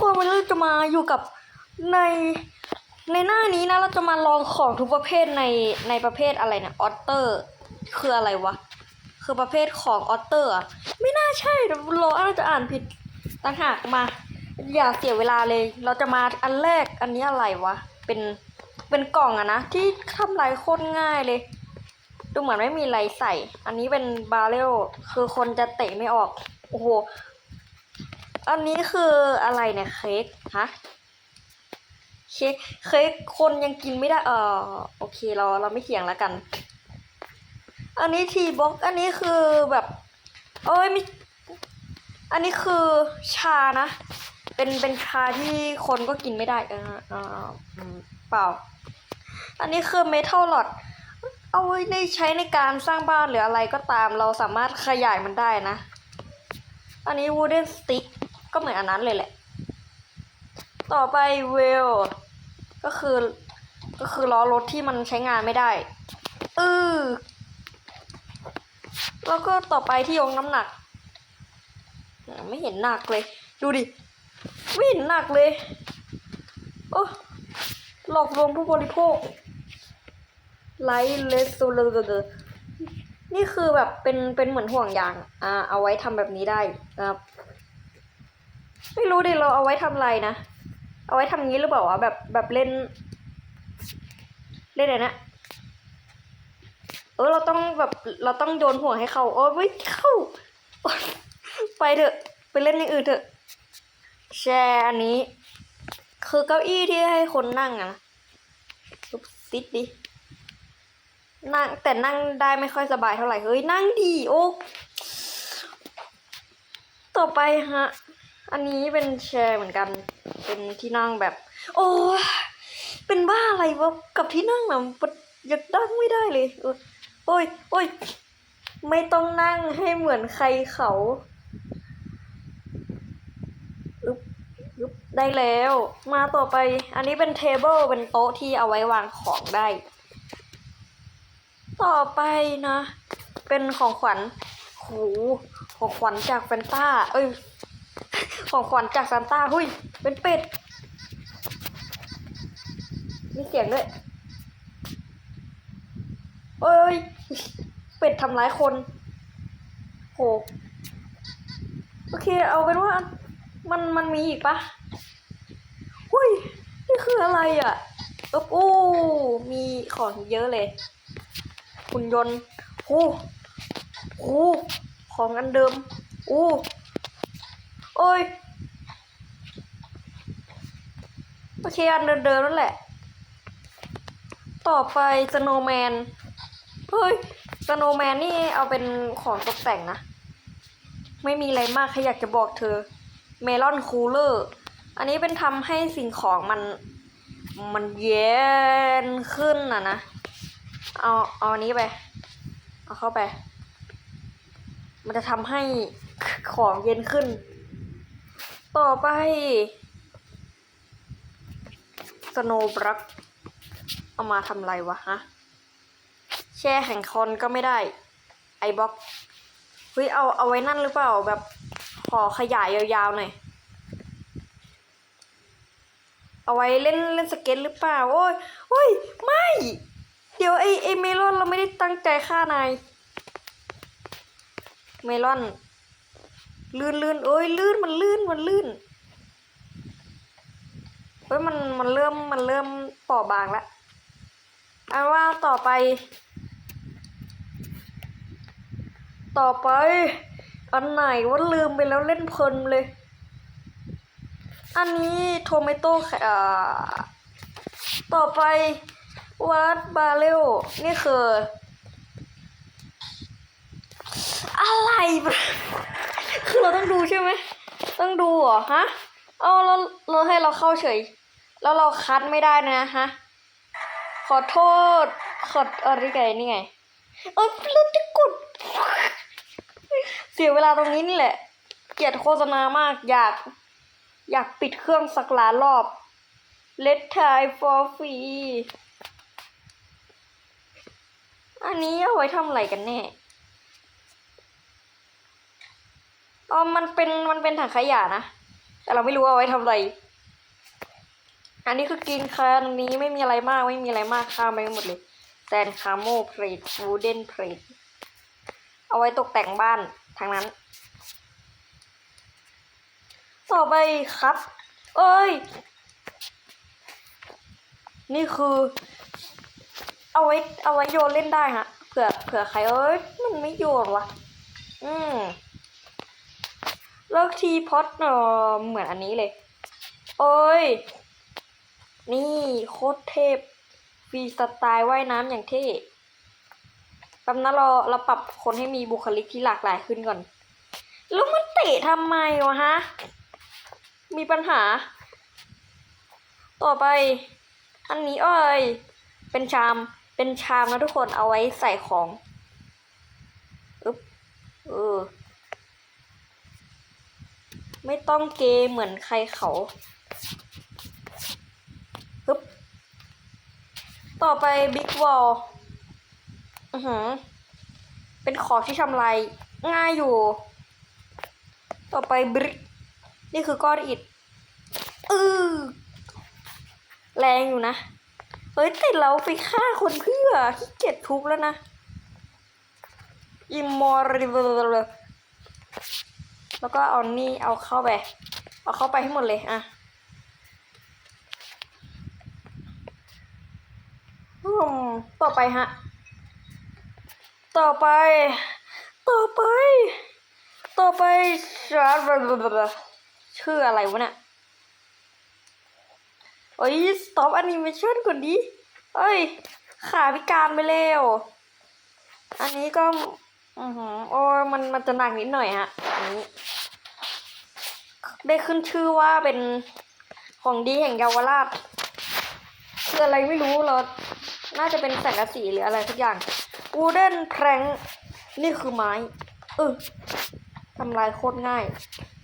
คนวันนี้เราจะมาอยู่กับในในหน้านี้นะเราจะมาลองของทุกประเภทในในประเภทอะไรนะออเตอร์ คืออะไรวะ คือประเภทของออเตอร์อะไม่น่าใช่เราอาจจะอ่านผิดต่างหากมา อย่าเสียเวลาเลย เราจะมาอันแรกอันนี้อะไรวะ เป็นเป็นกล่องอะนะ ที่ทำลายโคตรง่ายเลย ดูเหมือนไม่มีอะไรใส่ อันนี้เป็นบาเรลคือคนจะเตะไม่ออก โอ้โห อันนี้คืออะไรเนี่ยเค้กฮะเค้กเค้กคนยังกินไม่ได้เออโอเคเราเราไม่เถียงแล้วกัน อันนี้ทีบ็อกอันนี้คือแบบเอ้ยม่อันนี้คือชานะ เป็นเป็นชาที่คนก็กินไม่ได้เออเอออืมเปล่า อันนี้คือเมทัลหลอดเอาไว้ในใช้ในการสร้างบ้านหรืออะไรก็ตามเราสามารถขยายมันได้นะ อันนี้ wooden stick ก็เหมือนอันนั้นเลยแหละ ต่อไป wheel ก็คือ ก็คือล้อรถที่มันใช้งานไม่ได้เออแล้วก็ต่อไปที่ยกน้ำหนัก ไม่เห็นหนักเลย ดูดิ ไม่เห็นหนักเลย โอ้หลอกลวงผู้บริโภคไลท์เลสโซเลนี่คือแบบเป็นเป็นเหมือนห่วงยาง อ่า เอาไว้ทำแบบนี้ได้นะครับ ไม่รู้ดิเราเอาไว้ทำอะไรนะ เอาไว้ทำงี้หรือเปล่าวะแบบแบบเล่น เล่นอะไรนะเออเราต้องแบบเราต้องโยนห่วงให้เขาโอ้ยไม่เข้า ไปเถอะ ไปเล่นอย่างอื่นเถอะ แชร์อันนี้ คือเก้าอี้ที่ให้คนนั่งอะนะซุบซิดดินั่งแต่นั่งได้ไม่ค่อยสบายเท่าไหร่เฮ้ยนั่งดีโอ้ต่อไปฮะ อันนี้เป็นแชร์เหมือนกัน เป็นที่นั่งแบบ โอ้ เป็นบ้าอะไรวะ กับที่นั่งน่ะมันอยากนั่งไม่ได้เลยเออโอ้ยโอ้ยไม่ต้องนั่งให้เหมือนใครเขาอึบอึบได้แล้ว มาต่อไป อันนี้เป็นเทเบิลเป็นโต๊ะที่เอาไว้วางของได้ ต่อไปนะ เป็นของขวัญโหของขวัญจากแฟนต้า เอ้ย ของขวัญจากซานต้าหุยเป็นเป็ด มีเสียงด้วยเอ้ย เป็ดทำร้ายคน โห โอเค เอาเป็นว่า มันมันมีอีกปะหุยนี่คืออะไรอะเอบโอ้มีของเยอะเลยหุ่นยนต์โอ้โหของอันเดิมโอ้ โอ้ยโอเคอันเดิมๆนั่นแหละ ต่อไปสโนแมนเฮ้ยสโนแมนนี่เอาเป็นของตกแต่งนะ ไม่มีอะไรมากแค่อยากจะบอกเธอ เมลอนคูลเลอร์ อันนี้เป็นทำให้สิ่งของมัน มันเย็นขึ้นนะนะ เอาเอาอันนี้ไป เอาเข้าไป มันจะทำให้ของเย็นขึ้น ต่อไปสโนบรักเอามาทำอะไรวะฮะ แช่แห่งคอนก็ไม่ได้ ไอบ็อกเฮ้ยเอาเอาไว้นั่นหรือเปล่าแบบขอขยายยาวๆหน่อย เอาไว้เล่นเล่นสเก็ตหรือเปล่า โอ้ยโอ้ย ไม่ เดี๋ยวไอไอเมลอนเราไม่ได้ตั้งใจฆ่านาย เมลอน ลื่นลื่นโอ้ยลื่นมันลื่นมันลื่นเฮ้ยมันมันเริ่มมันเริ่มปราะบางแล้วเอาว่าต่อไป ต่อไป อันไหนว่าลืมไปแล้วเล่นเพลินเลย อันนี้โทเมโต้อ่อต่อไปวัดบาเรลนี่คือ อะไร เราต้องดูใช่ไหม ต้องดูเหรอฮะ เอาเราเราให้เราเข้าเฉย แล้วเราคัดไม่ได้นะฮะ ขอโทษ ขออะไรไงนี่ไง เออเราจะกด เสียเวลาตรงนี้นี่แหละ เกลียดโฆษณามากอยาก อยากปิดเครื่องสักล้านรอบ Let try for free อันนี้เอาไว้ทำอะไรกันแน่ อ๋อมันเป็นมันเป็นถังขยะนะ แต่เราไม่รู้เอาไว้ทำอะไร อันนี้คือกินคันนี้ไม่มีอะไรมากไม่มีอะไรมากข้ามไปหมดเลยแซนคาโมเพลทวูเดนเพลทเอาไว้ตกแต่งบ้านทางนั้น ต่อไปครับ เอ้ย นี่คือ เอาไว้เอาไว้โยนเล่นได้ฮะเผื่อเผื่อใครเอ้ยมันไม่โยนวะ อืม แล้วทีพอตเออเหมือนอันนี้เลย โอ้ย นี่โคตรเทพฟรีสไตล์ว่ายน้ำอย่างเท่แป๊บนะเราเราปรับคนให้มีบุคลิกที่หลากหลายขึ้นก่อน แล้วมันเตะทำไมวะฮะ มีปัญหา ต่อไป อันนี้เอ้ย เป็นชาม เป็นชามนะทุกคนเอาไว้ใส่ของ อึ๊บ เออ ไม่ต้องเกยเหมือนใครเขาฮึบต่อไปบิ๊กวอลอือหือ เป็นของที่ทำลายง่ายอยู่ ต่อไปบริกนี่คือก้อนอิฐอือแรงอยู่นะ เฮ้ยแต่เราไปฆ่าคนเพื่อขี้เกียจทุบแล้วนะ immortal แล้วก็เอานี่เอาเข้าไป เอาเข้าไปให้หมดเลยอะอืมต่อไปฮะ ต่อไป ต่อไป ต่อไปชาร์ดชื่ออะไรวะเนี่ยเอ้ย stop animation ก่อนดิเอ้ย ขาพิการไปแล้ว อันนี้ก็ อือหือโอ้มันมันจะหนักนิดหน่อยฮะนี้ได้ขึ้นชื่อว่าเป็นของดีแห่งเยาวราชคืออะไรไม่รู้เราน่าจะเป็นแสงกะสีหรืออะไรสักอย่าง wooden plank นี่คือไม้ เออทำลายโคตรง่าย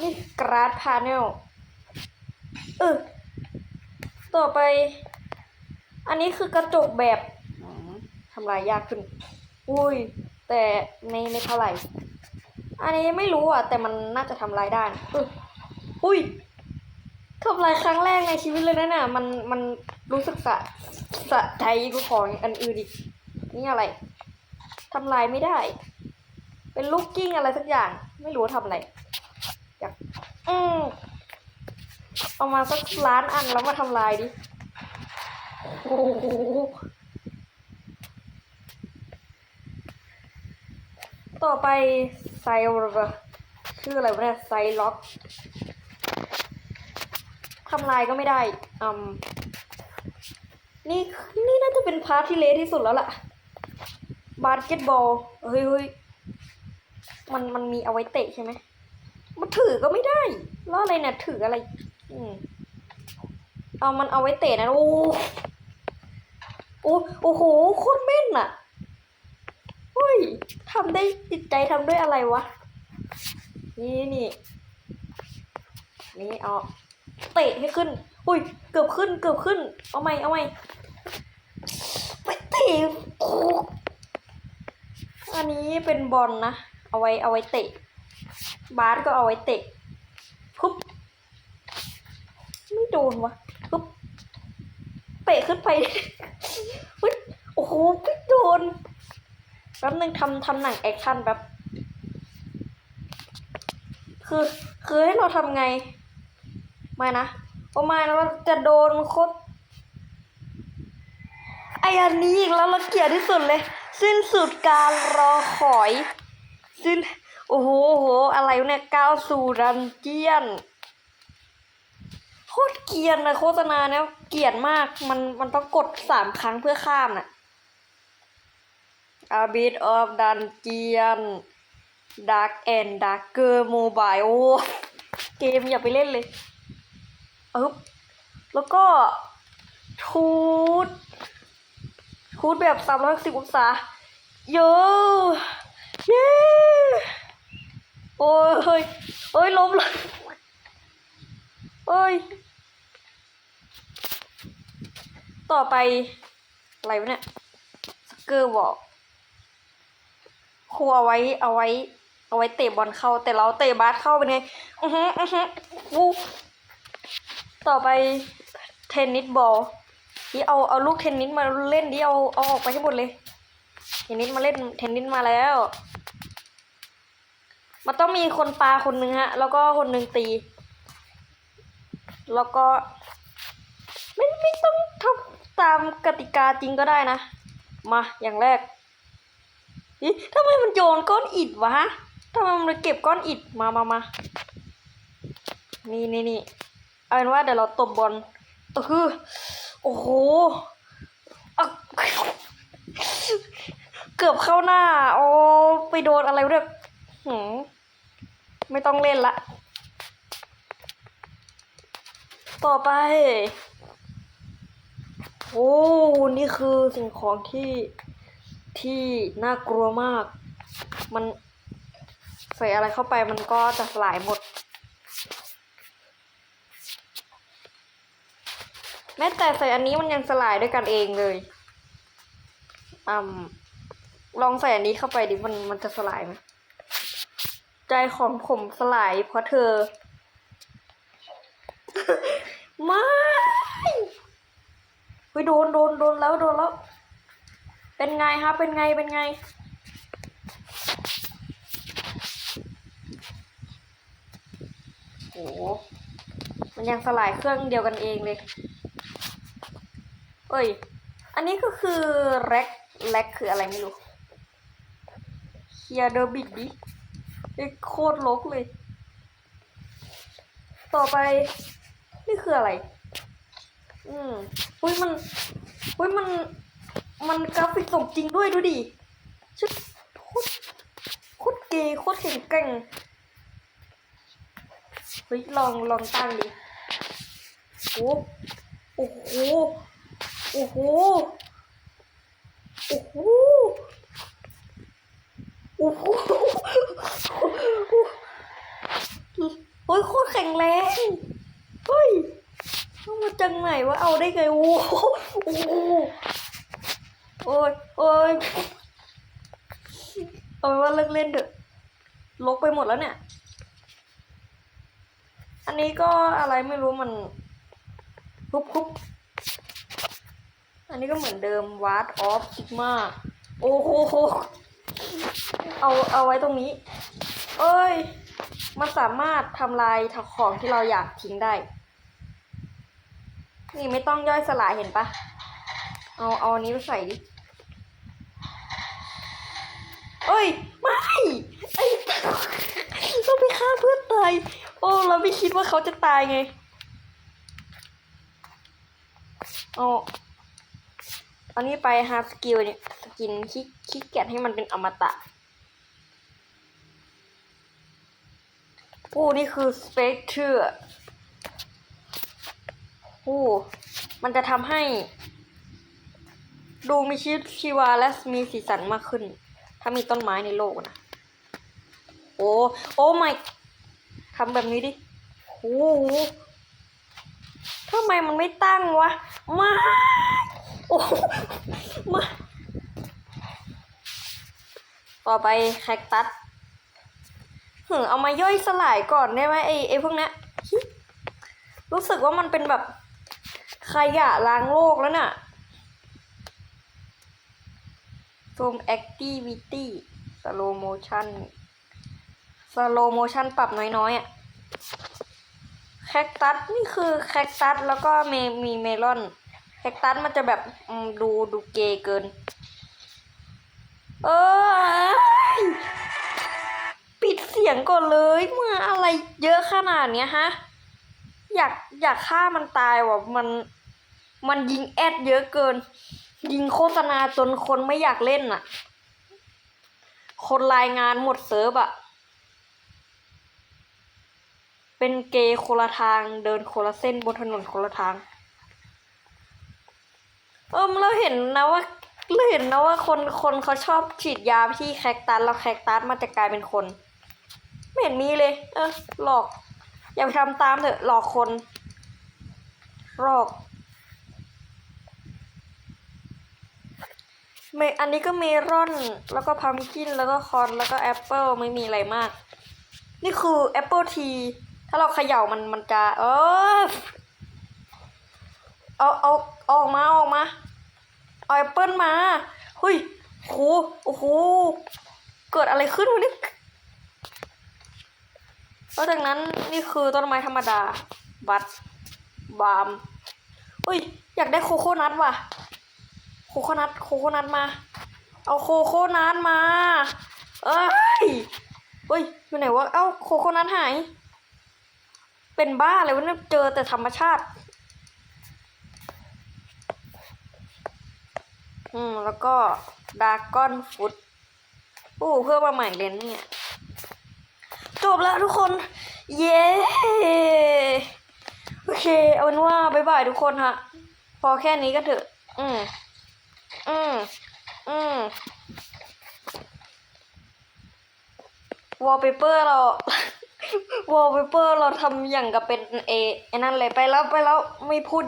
นี่ glass panel เออต่อไป อันนี้คือกระจกแบบทำลายยากขึ้น อุ้ย แต่ไม่ไม่เท่าไหร่ อันนี้ไม่รู้อะ แต่มันน่าจะทำลายได้นะเอออุ้ยทำลายครั้งแรกในชีวิตเลยนะเนี่ยมันมันรู้สึกสะสะใจกูของอันอื่นอีกนี่อะไรทำลายไม่ได้ เป็นลูกกิ้งอะไรสักอย่าง ไม่รู้ว่าทำอะไรอยากอืมเอามาสักล้านอันแล้วมาทำลายดิโอ้โห ต่อไปไซร์ชื่ออะไรวะเนี่ยไซล็อกทำลายก็ไม่ได้อืมนี่นี่น่าจะเป็นพาร์ทที่เละที่สุดแล้วล่ะ บาสเกตบอล เฮ้ยเฮ้ยมันมันมีเอาไว้เตะใช่ไหมมันถือก็ไม่ได้แล้วอะไรเนี่ยถืออะไร อืมเอามันเอาไว้เตะนะ โอ้โอ้โห โคตรแม่นอะ ทำได้จิตใจทำด้วยอะไรวะ นี่นี่ นี่เอาเตะให้ขึ้น อุ้ย เกือบขึ้น เกือบขึ้น เอาไหมเอาไหมไปเตะอันนี้เป็นบอลนะ เอาไว้เอาไว้เตะ บาสก็เอาไว้เตะปุ๊บไม่โดนวะปุ๊บเตะขึ้นไปเฮ้ยโอ้โหไม่โดน แป๊บนึงทำทำหนังแอคชั่นแป๊บคือคือให้เราทำไง ไม่นะโอ้ไม่นะเราจะโดนโคตรไออันนี้อีกแล้วเราเกลียดที่สุดเลย สิ้นสุดการรอคอย สิ้น โอ้โหโอ้โหอะไรเนี่ยก้าวสู่ดันเจียนโคตรเกลียนนะโฆษณาเนี่ยเกลียดมากมันมันต้องกดสามครั้งเพื่อข้ามน่ะ A bit of Dungeon Dark and Darker Mobile โอ้เกมอย่าไปเล่นเลยอึ๊บแล้วก็ทูดทูดแบบสามร้อยสิบองศาโยเย้โอ้ยเฮ้ยเอ้ยล้มเลยเอ้ย ต่อไป อะไรวะเนี่ยสเกอร์บอก ครูเอาไว้เอาไว้ เอาไว้เตะบอลเข้า แต่เราเตะบาสเข้าไปไงอือฮึอือฮึกูต่อไปเทนนิสบอลที่เอาเอาลูกเทนนิสมาเล่นดิเอาเอาออกไปให้หมดเลยเทนนิสมาเล่นเทนนิสมาแล้ว มันต้องมีคนปาคนหนึ่งฮะ แล้วก็คนหนึ่งตี แล้วก็ ไม่ไม่ต้องทำตามกติกาจริงก็ได้นะ มาอย่างแรก อิทำไมมันโยนก้อนอิฐวะฮะทำไมมันเก็บก้อนอิฐมามามานี่นี่นี่เอาเป็นว่าเดี๋ยวเราตบบอลเออโอ้โหเกือบเข้าหน้า โอ้ไปโดนอะไรเนี่ยหืมไม่ต้องเล่นละ ต่อไป โอ้ นี่คือสิ่งของที่ ที่น่ากลัวมาก มันใส่อะไรเข้าไปมันก็จะสลายหมด แม้แต่ใส่อันนี้มันยังสลายด้วยกันเองเลยอืมลองใส่อันนี้เข้าไปดิมันมันจะสลายไหมใจของผมสลายเพราะเธอ ไม่ไปโดนโดนโดนแล้วโดนแล้ว เป็นไงครับ เป็นไง เป็นไงโหมันยังสลายเครื่องเดียวกันเองเลย เอ้ย อันนี้ก็คือแร็กแร็กคืออะไรไม่รู้เคียร์เดอร์บิดดิอ้ยโคตรลกเลย ต่อไป นี่คืออะไร อืมอุ้ยมันอุ้ยมัน มันกราฟิกสมจริงด้วยดูดิชุดโคตรโคตรเกย์โคตรแข็งแกร่งเฮ้ยลองลองตั้งดิโอ้โอ้โหโอ้โหโอ้โหโอ้โหโอ้ยโคตรแข็งแรงเฮ้ยเอามาจากไหนวะเอาได้ไงโอ้โห โอ้ยโอ้ยเอาเป็นว่าเลิกเล่นเถอะลกไปหมดแล้วเนี่ย อันนี้ก็อะไรไม่รู้มันคุบคุบอันนี้ก็เหมือนเดิม Ward of Sigma โอ้โหเอาเอาไว้ตรงนี้ เอ้ย มันสามารถทำลายของที่เราอยากทิ้งได้ นี่ไม่ต้องย่อยสลายเห็นปะ เอาเอาอันนี้ไปใส่ดิ เอ้ย ไม่ไอ้ เราไปฆ่าเพื่อนตาย โอ้เราไม่คิดว่าเขาจะตายไงเอาอันนี้ไปฮาร์ดสกิลเนี่ยสกินคิกคิกแกะให้มันเป็นอมตะโอ้นี่คือสเปกเ r อร์โอ้มันจะทำให้ ดูมีชีวิตชีวาและมีสีสันมากขึ้น ถ้ามีต้นไม้ในโลกนะ โอ้โอ้ไม่ทำแบบนี้ดิโอ้โหทำไมมันไม่ตั้งวะ มาโอ้มาต่อไปแคคตัสหึเอามาย่อยสลายก่อนได้ไหมไอ้ไอ้พวกเนี้ยรู้สึกว่ามันเป็นแบบขยะล้างโลกแล้วน่ะ Zoom Activity Slow Motion Slow Motion ปรับน้อยๆอะแคคตัสนี่คือแคคตัสแล้วก็เมมีเมลอนแคคตัสมันจะแบบดูดูเกย์เกิน เออปิดเสียงก่อนเลยมาอะไรเยอะขนาดเนี้ยฮะ อยากอยากฆ่ามันตายว่ะมันมันยิงแอดเยอะเกิน ยิงโฆษณาจนคนไม่อยากเล่นอะ คนรายงานหมดเซิร์ฟอะ เป็นเกย์คนละทางเดินคนละเส้นบนถนนคนละทาง เออเราเห็นนะว่าเราเห็นนะว่าคนคนเขาชอบฉีดยาที่แคคตัสแล้วแคคตัสมันจะกลายเป็นคน ไม่เห็นมีเลย เออหลอก อย่าไปทำตามเถอะหลอกคนหลอกเมอันนี้ก็เมรอน แล้วก็พัมกิน แล้วก็คอน แล้วก็แอปเปิลไม่มีอะไรมาก นี่คือแอปเปิลที ถ้าเราเขย่ามันมันจะเออเอาเอาออกมาออกมาเอาแอปเปิลมาเฮ้ยโหโอ้โหเกิดอะไรขึ้นวะนี่แล้วจากนั้นนี่คือต้นไม้ธรรมดา บัตบามเฮ้ย อยากได้โคโค่นัทว่ะ โคโค่นัทโคโค่นัทมา เอาโคโค่นัทมา เอ้ยเฮ้ยอยู่ไหนวะ เอ้าโคโค่นัทหาย เป็นบ้าเลยวะเนี่ยเจอแต่ธรรมชาติ อืม แล้วก็ดาก้อนฟุตโอ้เพื่อมาใหม่เลนเนี่ย จบแล้วทุกคน เย้ โอเค เอาเป็นว่าบ๊ายบายทุกคนฮะ พอแค่นี้ก็เถอะ อืม อืม อืมวอลเปเปอร์เรา วอลเปเปอร์เราทำอย่างกับเป็นเอไอ้นั่นเลยไปแล้วไปแล้วไม่พูดเยอะ